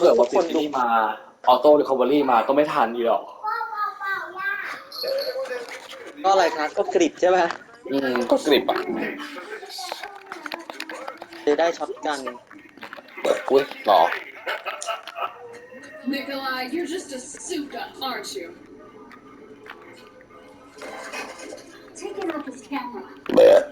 เกิดว่าปิดที่นี่มาออโต้รีคอเวอรี่มาก็ไม่ทันอีหรอก ก็อะไรคะก็กริบใช่ไหมอืมก็กริบอะจะได้ช็อตกันอุ้ยหรอ Nikolai, you're just a suka, aren't you? Taking up his camera. เบะ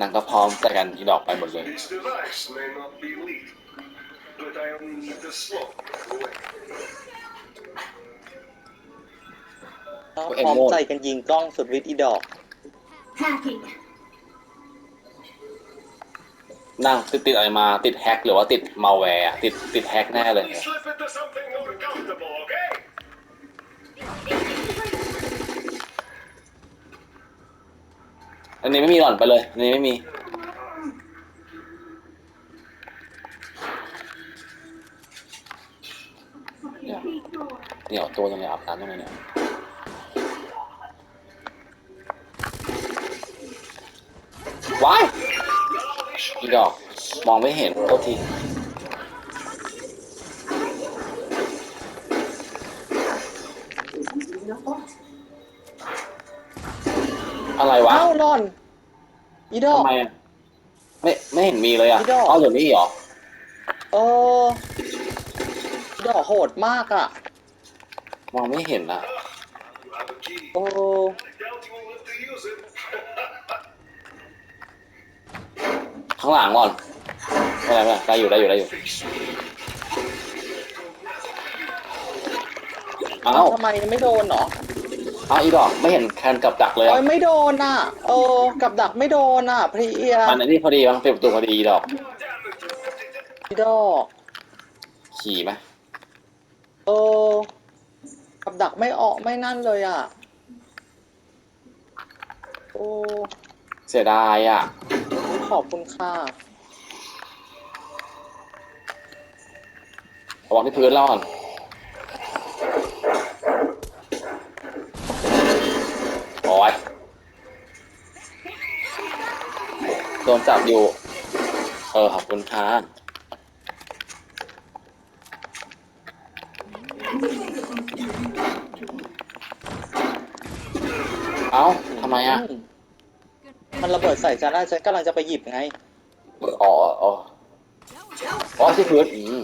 นางก็พร้อมใจกันอีดอกไปหมดเลย This device may not be lethal, but I only need to slow it away. ก็พร้อมใจกันยิงกล้องสุดฤทธิ์อีดอก Hacking. นางติดติดอะไรมาติดแฮกหรือว่าติดมาแวร์ติดติดแฮกแน่เลย Slip into something more comfortable, okay? อันนี้ไม่มีหล่อนไปเลย อันนี้ไม่มีเนี่ยเหนียวตัวยังไงอาบน้ำยังไงเนี่ยว้ายอีดอก มองไม่เห็นโทษทีอะไรวะ เอ้าหลอน อีดอกทำไมอะไม่ไม่เห็นมีเลยอะอีดอกเอาเดี๋ยวนี้เหรอเอออีดอกโหดมากอะ มองไม่เห็นอะ You have a key. โอ้ I doubt you will live to use it. ข้างหลังก่อนไม่เป็นไรไม่เป็นไรได้อยู่ได้อยู่ได้อยู่ Face me. เอ้าทำไมไม่โดนเหรอเอาอีดอกไม่เห็นแคนกับดักเลยโอ้อะยไม่โดนอะเออกับดักไม่โดนอะเพรียมันอันนี้พอดีมันเป็นประตูพอดีอีดอกอีดอกขี่ไหมเออกับดักไม่ออกไม่นั่นเลยอะโอ้เสียดายอะขอบคุณค่ะระวังที่พื้นแล้วก่อนโอ้ยโดนจับอยู่ เออขอบคุณค่ะเอ้าทำไมอะอืมมันระเบิดใส่ฉันแล้วฉันกำลังจะไปหยิบไงอ๋ออ๋ออ๋อที่พื้นอืม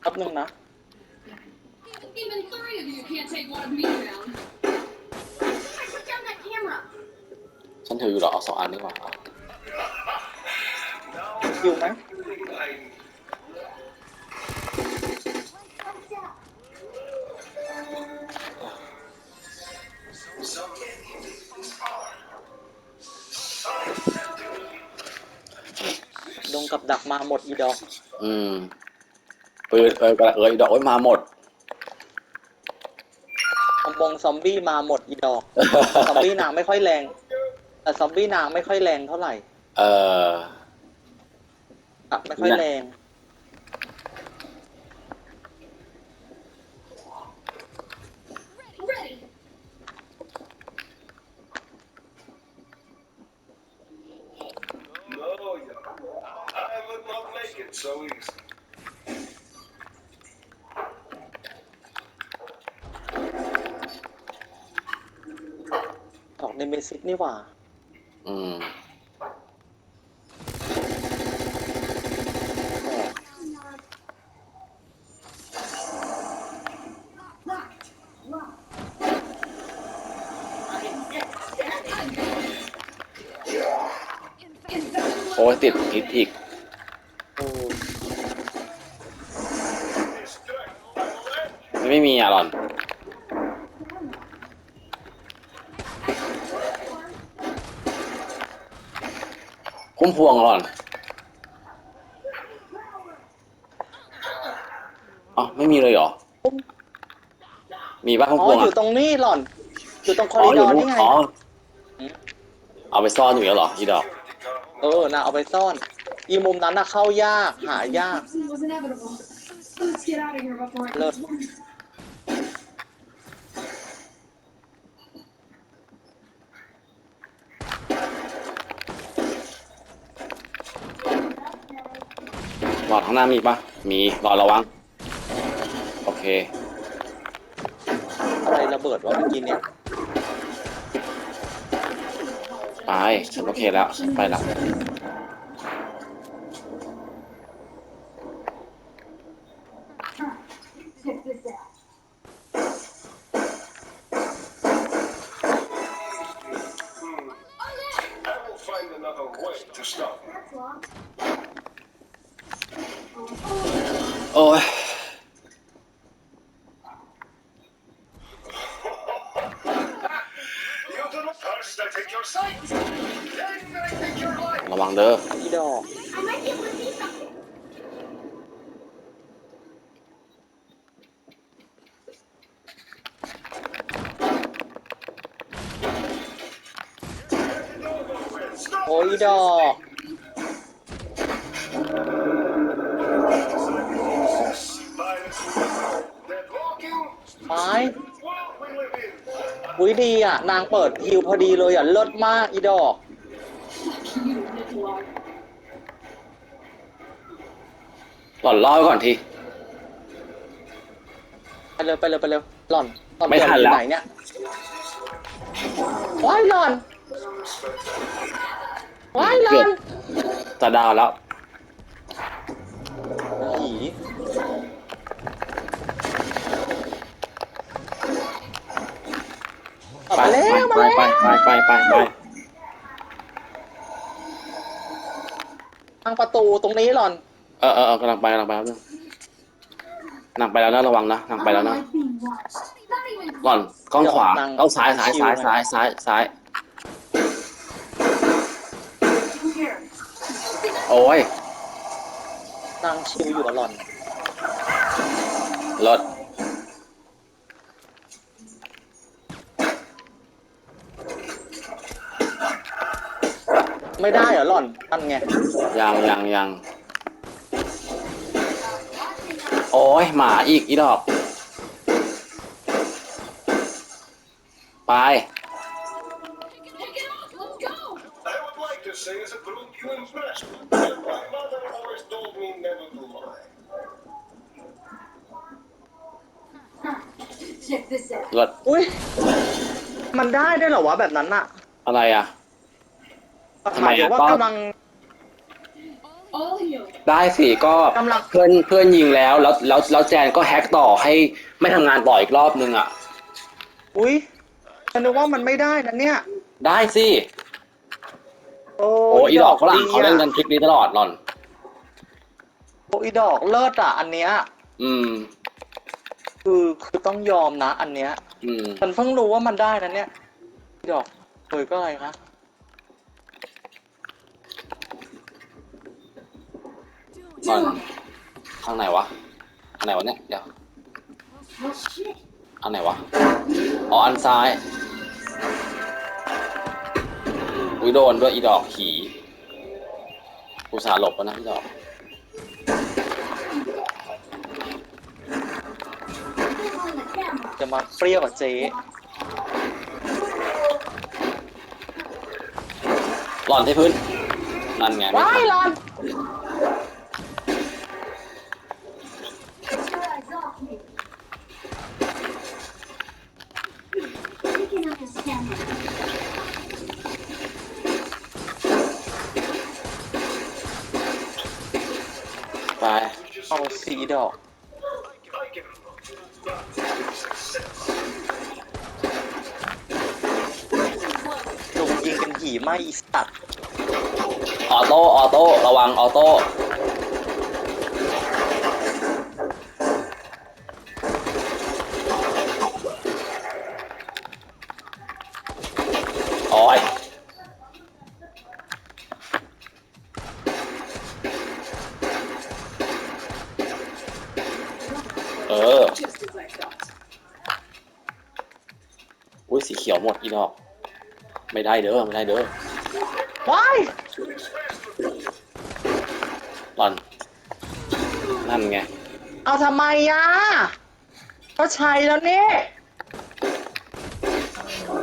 แป๊บนึงนะ Even three of you can't take one of me down. I put down that camera. ฉันถืออยู่เหรอเอาสองอันดีกว่าเอาอยู่ไหม Some things are. ดงกับดักมาหมดอีดอก อืมปืนเออกระเอยดอกไว้มาหมดซอมบงซอมบี้มาหมดอีดอก ซอมบี้นางไม่ค่อยแรง แต่ซอมบี้นางไม่ค่อยแรงเท่าไหร่เอออะไม่ค่อยแรง Ready. No, yeah. I would not make it so easy. ออกในเมซิสนี่หว่า อืมโอ้ยติดพิษอีกไม่มีอะหล่อน พุ่มพวงอะหล่อนอ๋อไม่มีเลยเหรอ มีป่ะพุ่มอ๋พอวงออะยู่ตรงนี้หล่อน อยู่ตรงคออ๋อริอดยู่อร์นู่นนี่ไง อ๋อเอาไปซ่อนอยู่แล้วเหรออีดอก เออน่ะเอาไปซ่อน อีมุมนั้นน่ะเข้ายากหายาก It was inevitable. Let's get out of here before it Look. gets worse. หลอดข้างหน้ามีปะมีหลอดระวัง โอเคอะไรระเบิดวะเมื่อกี้เนี่ยไปฉันโอเคแล้วฉันไปละ take your life. ระวังเด้ออีดอก I might be able to see something. โอ้ยอีดอก ไม้ world we live in. อุ้ยดีอะ นางเปิดฮิวพอดีเลยอะ เลิศมากอีดอก You, Nikolai. หลอดล่อไว้ก่อนที ไปเร็วไปเร็วไปเร็วหล่อนหล่อนไม่ทันอยู่แล้วไหนเนี่ยว้ายหล่อนว้ายหล่อนจะดาวแล้วผี ไปมาแล้วมาไปแล้วไปไปไปไปไปทางประตูตรงนี้หล่อน เออเออเออกำลังไปกำลังไปแล้วนึงนางไปแล้วนะระวังนะนางไปแล้วนะหล่อนกล้องขวาเดี๋ยวนางเอาซ้ายซ้ายซ้ายซ้ายซ้ายซ้ายโอ้ยนางชิวอยู่กับหล่อนรถ ไม่ได้เหรอหล่อนนั่นไง ยังยังยังโอ้ยหมาอีกอีดอก ไป Take it off. Let's go. I would like to say as a group you impressed me. But my mother always told me never to lie. Check this out. รถอุ้ย มันได้ได้วยเหรอวะแบบนั้นอะอะไรอะ ทำไมหมายถึอะงว่าก็กำลัง All healed. ได้สิก็กำลัง เพื่อนเพื่อนยิงแล้วแล้วแล้วแล้วแจนก็แฮกต่อให้ไม่ทำงานต่ออีกรอบนึงอะ อุ้ยฉันนึกว่ามันไม่ได้นะเนี่ย ได้สิโอ้โอ้อีดอกฝรั่งดีเขาเล่นกันทริคนี้ตลอดหล่อน โอ้อีดอกเลิศอะ อันเนี้ย อืม คือคือต้องยอมนะ อันเนี้ยอืม ฉันเพิ่งรู้ว่ามันได้นะเนี่ยอีดอกเฮ้ยก็อะไรคะ หล่อนข้างไหนวะอันไหนวะเนี่ยเดี๋ยวอันไหนวะอ๋ออันซ้ายอุ้ยโดนด้วยอีดอกขี่กูสาหลบแล้วนะอีดอกจะมาเปรี้ยวกับเจ๊หล่อนที่พื้นนั่นไงไม่ว้ายหลอน ไปเอาสีดอก I can success. ลุงยิงเป็นผีไม่สัตว์ออโต้ออโต้ระวังออโต้โอ้ย ขียวหมดอีดอก ไม่ได้เด้อไม่ได้เด้อว้ายหลอน นั่นไง เอาทำไมอะก็ใช้แล้วนี่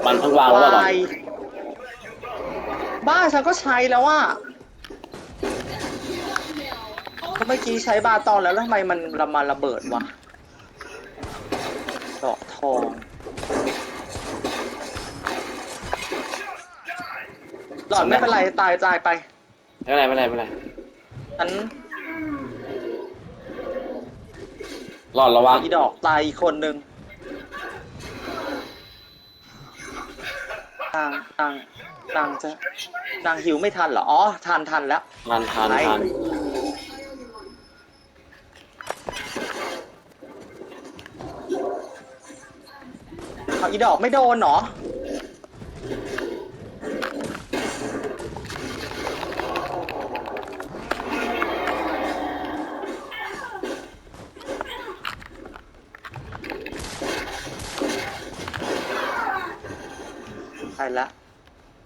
มันเพิ่งวางแล้วหลอนวายบ้าฉันก็ใช้แล้วอะ All เมื่อกี้ใช้บาตอนแล้วแล้วทำไมมันระมาระเบิดวะดอกทอง หลอดไม่เป็นไรตายตายไปไม่เป็นไรไม่เป็นไรไม่เป็นไรฉันหลอดระวังอีดอกตายอีกคนนึงนางนางนางจะนางหิวไม่ทันเหรอ อ๋อ ทันทันแล้วทานทานไหนทานเอาอีดอกไม่โดนเหรอ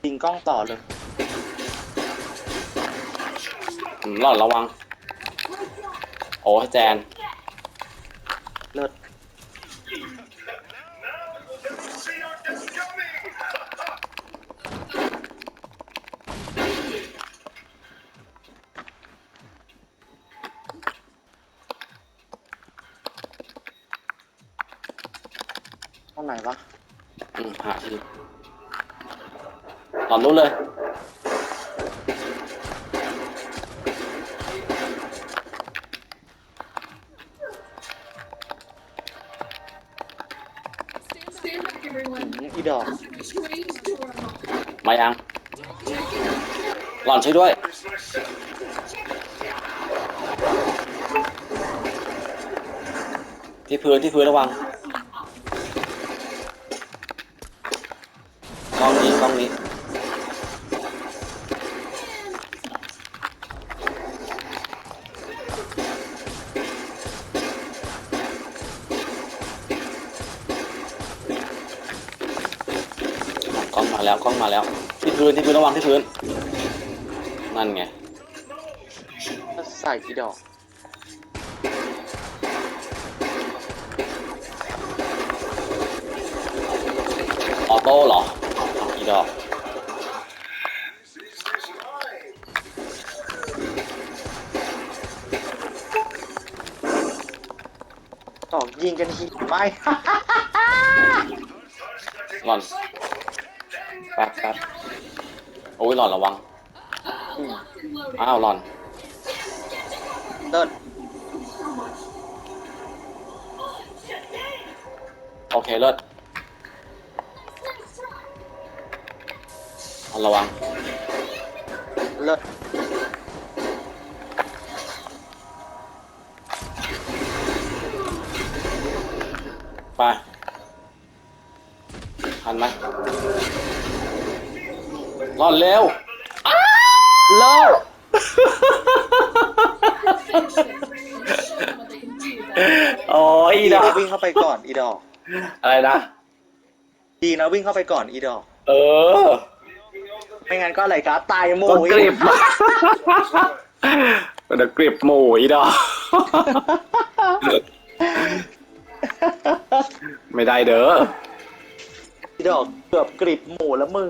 ยิงกล้องต่อเลยหลอดระวัง โอ้ยแจน เลิศห้องไหนวะ อืมหาที ตอนนู้นเลย Stand อีดอกมายัง หล่อนช่วยด้วย ที่พื้นที่พื้นระวัง กล้องมาแล้วกล้องมาแล้ว ที่พื้นที่พื้นระวังที่พื้น นั่นไงก็ใส่อีดอก ออโต้เหรออีดอก ยิงกันทีไม่หลอนแป๊บแป๊บโอ้ยหลอนระวัง อืมอ้าวหลอนเลิศโอเคเลิศหลอนระวัง เลิศ ไปทันไหมหลอนเร็วเลิศโอ้ยอีดีดอนะกวิ่งเข้าไปก่อนอีดอก อะไรนะ ดีนะวิ่งเข้าไปก่อนอีดอก เออไม่งั้นก็อะไรครับตายหมูก็กริบเดี๋ยวกริบหมูอีดอก ไม่ได้เด้อดอกเกือบกริบหมูแล้วมึง